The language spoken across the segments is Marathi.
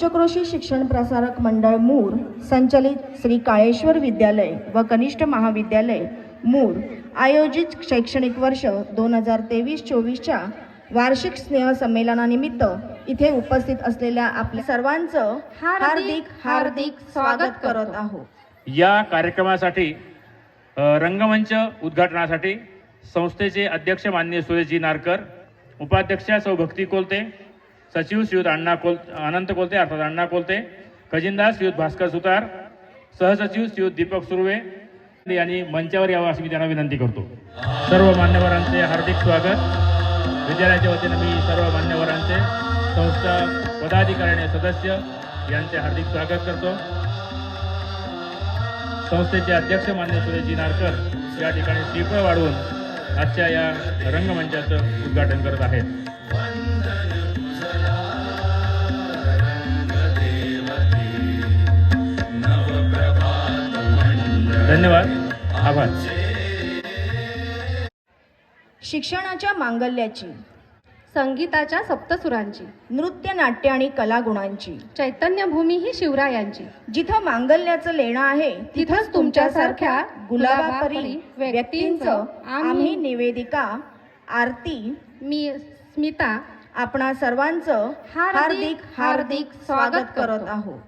पंचक्रोशी शिक्षण प्रसारक मंडळ मूर संचलित श्री काळेश्वर विद्यालय व कनिष्ठ महाविद्यालय मूर आयोजित शैक्षणिक वर्ष दोन हजार तेवीस चोवीसच्या वार्षिक स्नेह संमेलनानिमित्त इथे उपस्थित असलेल्या आपल्या सर्वांचं हार्दिक हार्दिक स्वागत करत आहोत. या कार्यक्रमासाठी रंगमंच उद्घाटनासाठी संस्थेचे अध्यक्ष मान्य सुरेशजी नारकर उपाध्यक्षा सौ भक्ती कोलते सचिव श्रीयुत अण्णा कोल अनंत कोलते अर्थात अण्णा कोलते खजिनदार श्रीयुत भास्कर सुतार सहसचिव श्रीयुत दीपक सुर्वे यांनी मंचावर यावं अशी मी त्यांना विनंती करतो. सर्व मान्यवरांचे हार्दिक स्वागत. विद्यालयाच्या वतीनं मी सर्व मान्यवरांचे संस्था पदाधिकारी सदस्य यांचे हार्दिक स्वागत करतो. संस्थेचे अध्यक्ष मान्य सुरेशजी नारकर या ठिकाणी श्रीफळ वाढवून आजच्या या रंगमंचाचं उद्घाटन करत आहेत. धन्यवाद. आभार. शिक्षणाच्या मांगल्याची संगीताच्या सप्तसुरांची नृत्य नाट्य आणि कलागुणांची. चैतन्यभूमी ही शिवरायांची. जिथं मांगल्याचं लेणं आहे तिथंच तुमच्यासारख्या गुलाबापरी व्यक्तींचं आम्ही निवेदिका आरती मी स्मिता आपणा सर्वांचं हार्दिक हार्दिक स्वागत करत आहोत.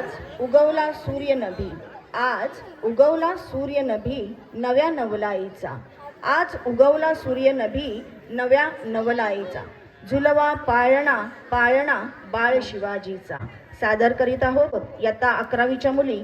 आज उगवला सूर्य नभी आज उगवला सूर्य नभी नव्या नवलाईचा. आज उगवला सूर्य नभी नव्या नवलाईचा. झुलवा पाळणा पाळणा बाळ शिवाजीचा. सादर करीत आहोत इयत्ता अकरावीच्या मुली.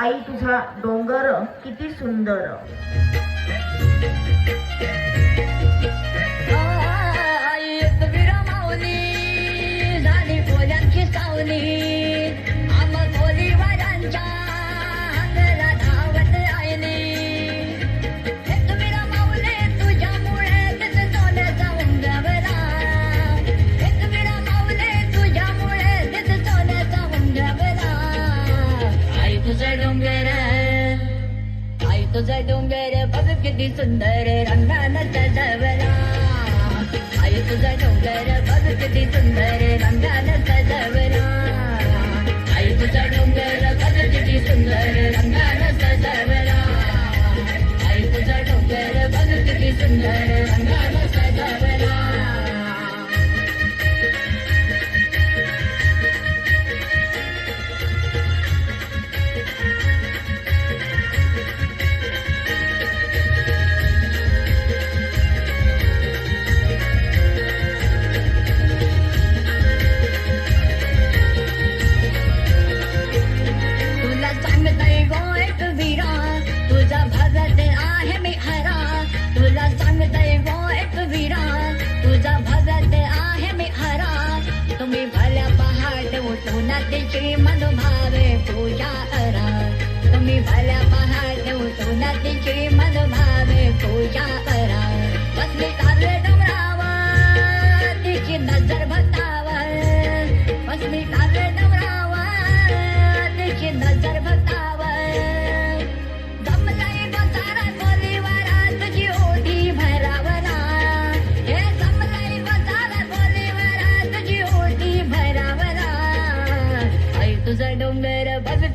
आई तुझा डोंगर किती सुंदर. किती सुंदर रंगानं सजवला आई तुझा डोंगर बघ किती सुंदर रंगानं सजवला आई तुझा डोंगर बघ किती सुंदर रंगानं सजवला आई तुझा डोंगर बघ किती सुंदर रंगानं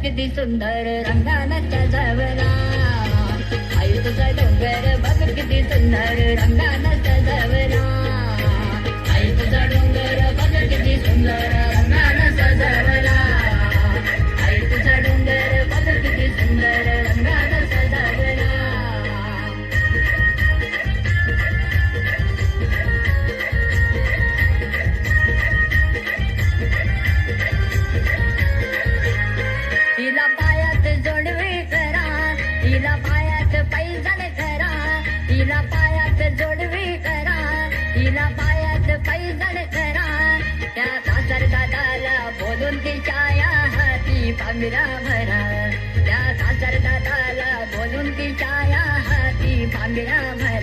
किती सुंदर रंगानं सजवला आई तुझा डोंगर बघ किती सुंदर रंगानं सजवला आई तुझा डोंगर बघ किती सुंदर हाती भरा त्या सासर दादाला बोलून ती छाया हाती पांघरा भरा.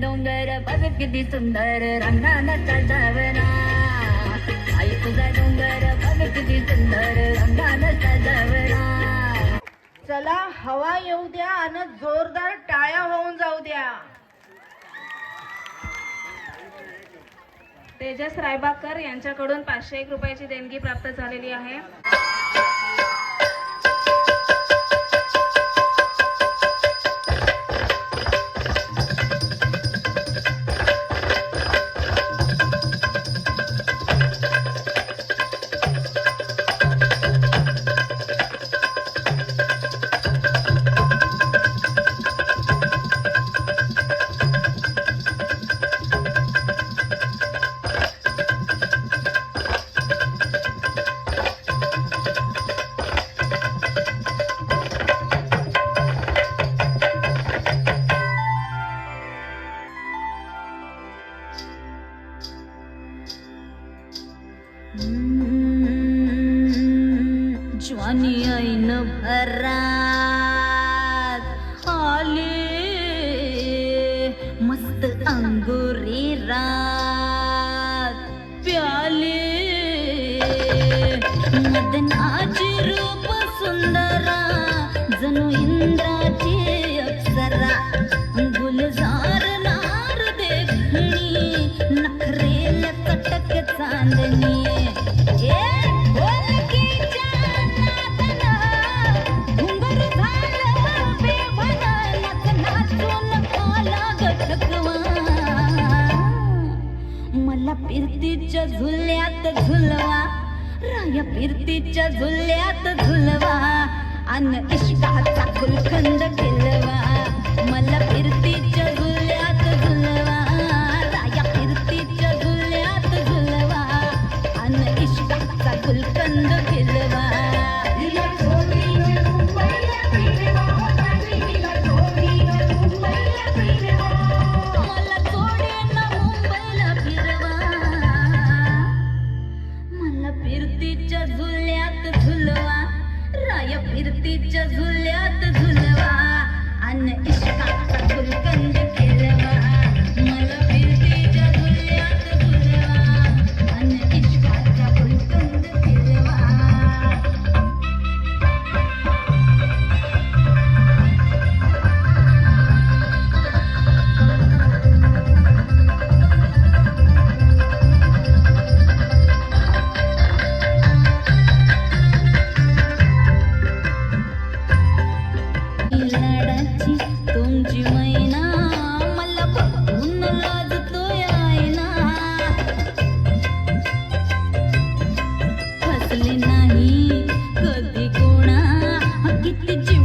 डोंगर बघ किती सुंदर रंगानं सजवला आई तुझा डोंगर बघ किती सुंदर रंगानं सजवला चला हवा येऊ द्या आणि जोरदार टाळ्या होऊन जाऊ द्या. तेजस रायबाकर यांच्याकडून पाचशे एक रुपयाची देणगी प्राप्त झालेली आहे. मदनाची रूप सुंदरा जणू इंद्राची अप्सरा. गुलजार नार देखणी नखरेल कटक चांदणी. मला पिरतीच्या झुल्यात झुलवा या फिरतीच्या झुल्यात झुलवा. अन इश्काचा फुलखंड खिलवा. did you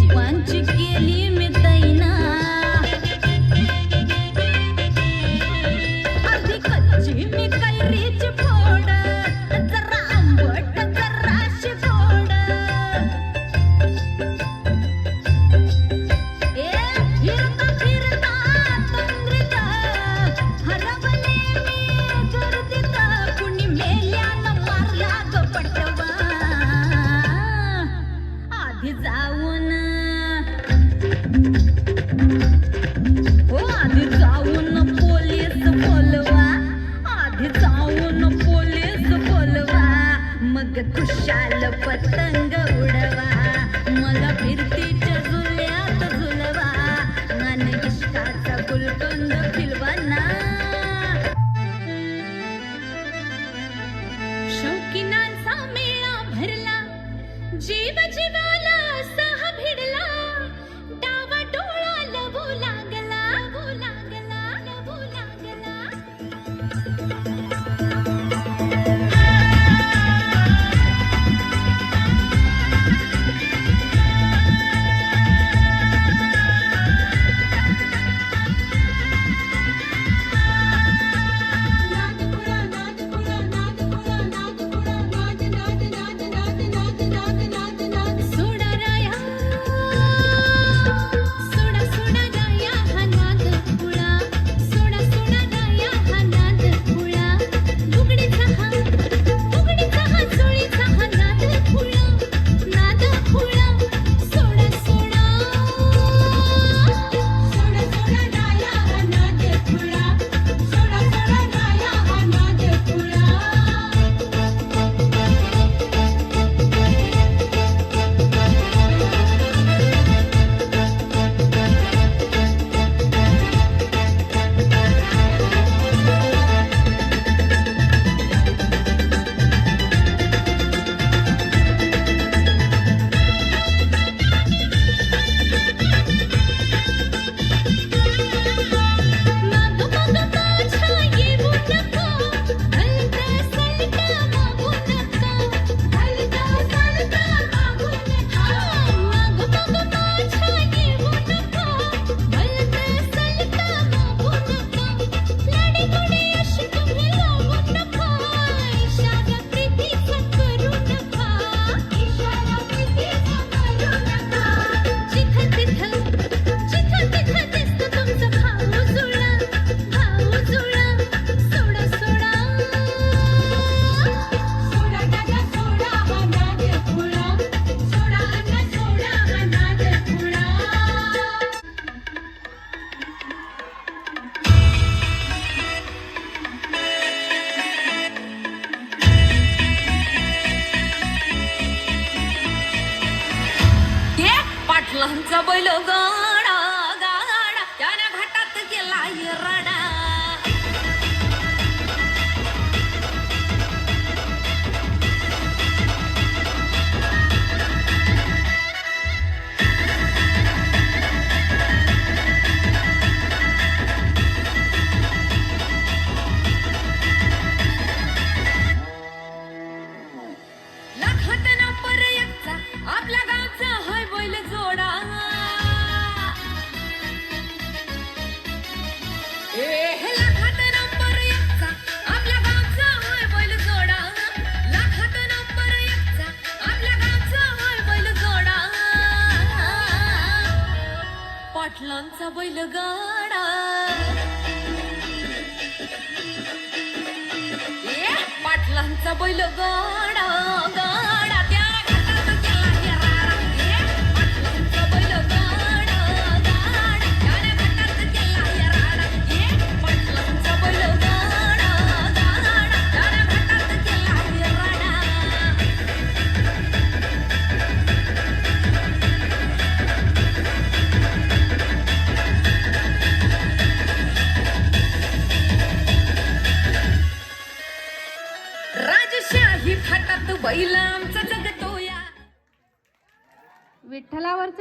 Diva, Diva!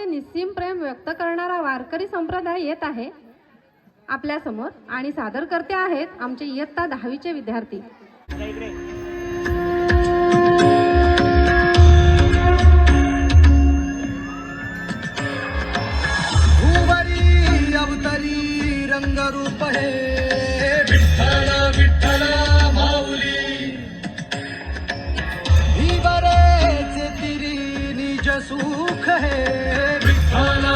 देवाचे निस्सीम प्रेम व्यक्त करणारा वारकरी संप्रदाय येत आहे आपल्यासमोर आणि सादर करते आहेत आमचे इयत्ता दहावीचे विद्यार्थी. रंगरूप हे सुख है। बिठाला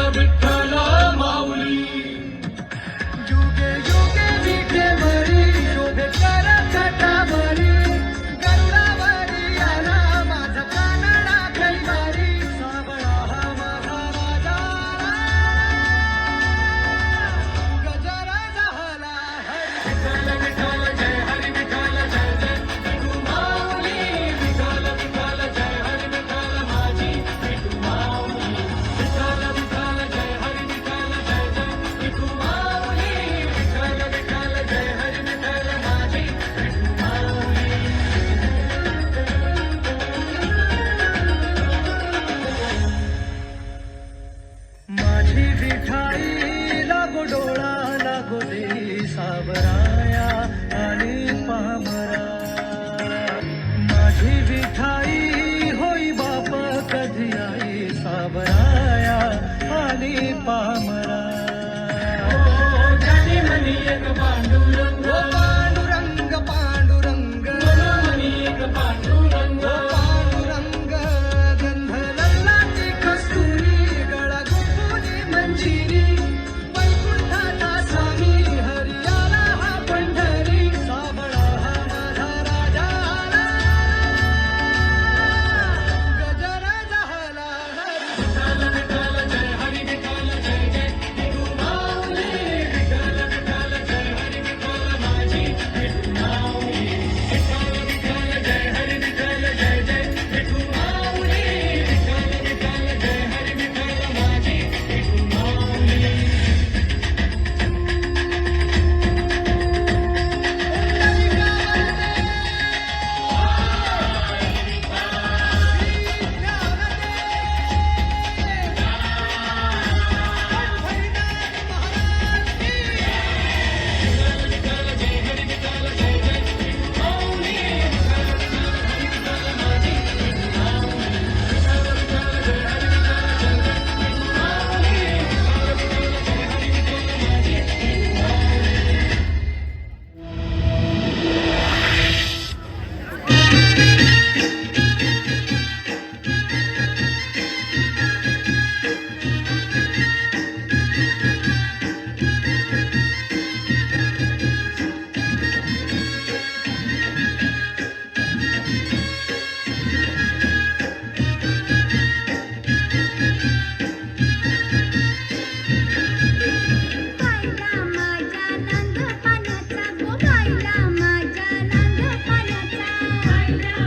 Yeah.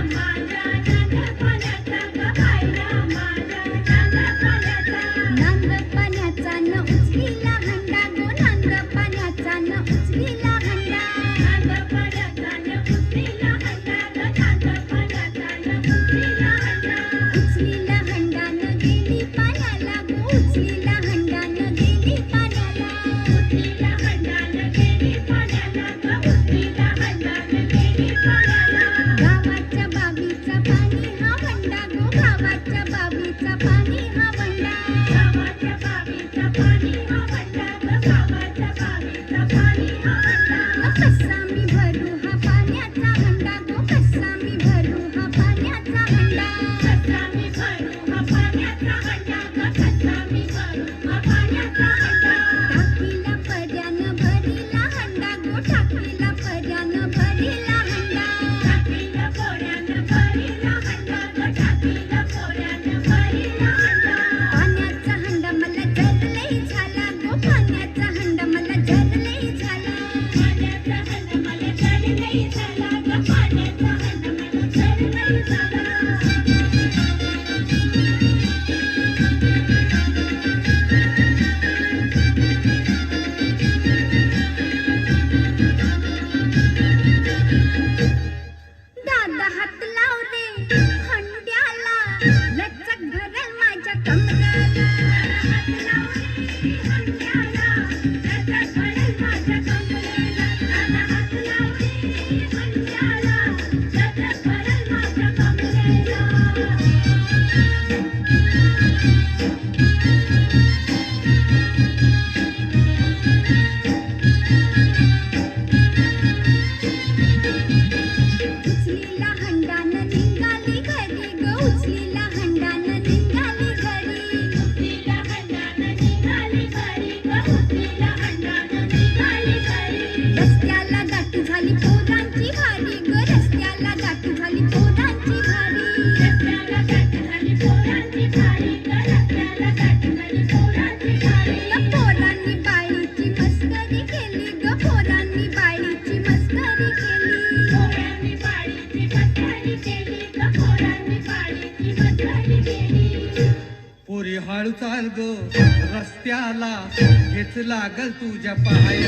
लागल तुझ्या पाहाय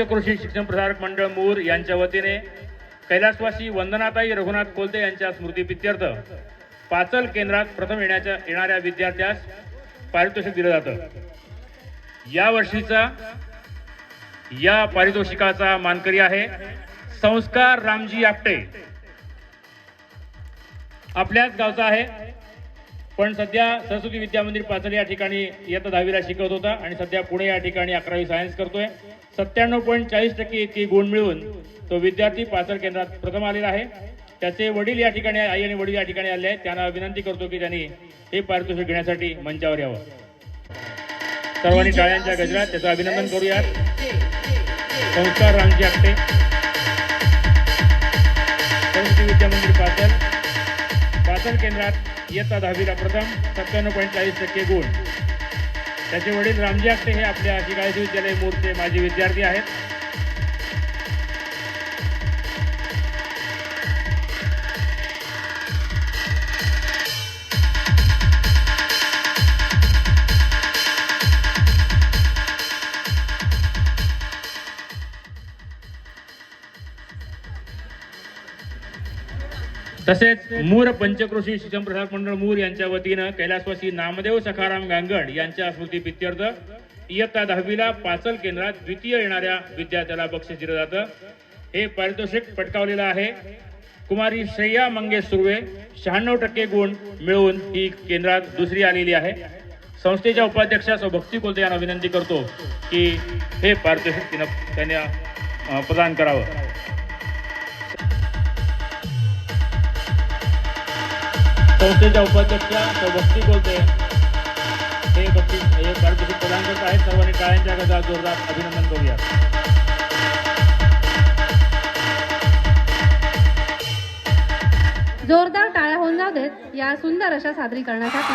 मूर पंचक्रोशी शिक्षण प्रसारक मंडळ मूर यांच्या वतीने कैलासवासी वंदनाताई रघुनाथ कोलते यांच्या स्मृतीप्रित्यर्थ पाचल केंद्रात प्रथम येण्याच्या येणाऱ्या विद्यार्थ्यास पारितोषिक दिलं जातं. या वर्षीचा या पारितोषिकाचा मानकरी आहे संस्कार रामजी आपटे. आपल्याच गावचा आहे पण सध्या सरस्वती विद्या मंदिर पाचल या ठिकाणी इयत्ता दहावीला शिकवत होता आणि सध्या पुणे या ठिकाणी अकरावी सायन्स करतोय. सत्त्याण्णव पॉईंट चाळीस टक्के इतकी गुण मिळवून तो विद्यार्थी पाचल केंद्रात प्रथम आलेला आहे. त्याचे वडील या ठिकाणी आई आणि वडील या ठिकाणी आले आहेत. त्यांना विनंती करतो की त्यांनी हे पारितोषिक घेण्यासाठी मंचावर यावं. सर्वांनी टाळ्यांच्या गजरात त्याचं अभिनंदन करूयात. संस्कार रामजी आपटे सरस्वती विद्या मंदिर पाचल. पाचल केंद्रात इयत्ता दहावीला प्रथम सत्त्याण्णव पॉईंट चाळीस टक्के गुण. त्याचे वडील रामजी आपटे हे आपल्या शिकायचे विद्यालय मूरचे माजी विद्यार्थी आहेत. तसेच मूर पंचक्रोशी शिक्षण प्रसारक मंडळ मूर यांच्या वतीनं कैलासवासी नामदेव सखाराम गांगड यांच्या स्मृतीप्रित्यर्थ इयत्ता दहावीला पाचल केंद्रात द्वितीय येणाऱ्या विद्यार्थ्याला बक्षीस दिलं जातं. हे पारितोषिक पटकावलेलं आहे. कुमारी श्रेया मंगेश सुर्वे शहाण्णव टक्के गुण मिळवून ही केंद्रात दुसरी आलेली आहे. संस्थेच्या उपाध्यक्षा सौ भक्ती कोलते यांना विनंती करतो की हे पारितोषिक तिनं त्यांनी प्रदान करावं. संस्थेच्या उपाध्यक्षा भक्ती बोलते हे भक्ती हे पारितोषिक प्रदान करत आहेत. सर्वांनी टाळ्यांच्या गजात जोरदार अभिनंदन करूया. जोरदार टाळ्या होऊन जाऊ देत. या सुंदर अशा सादरीकरणासाठी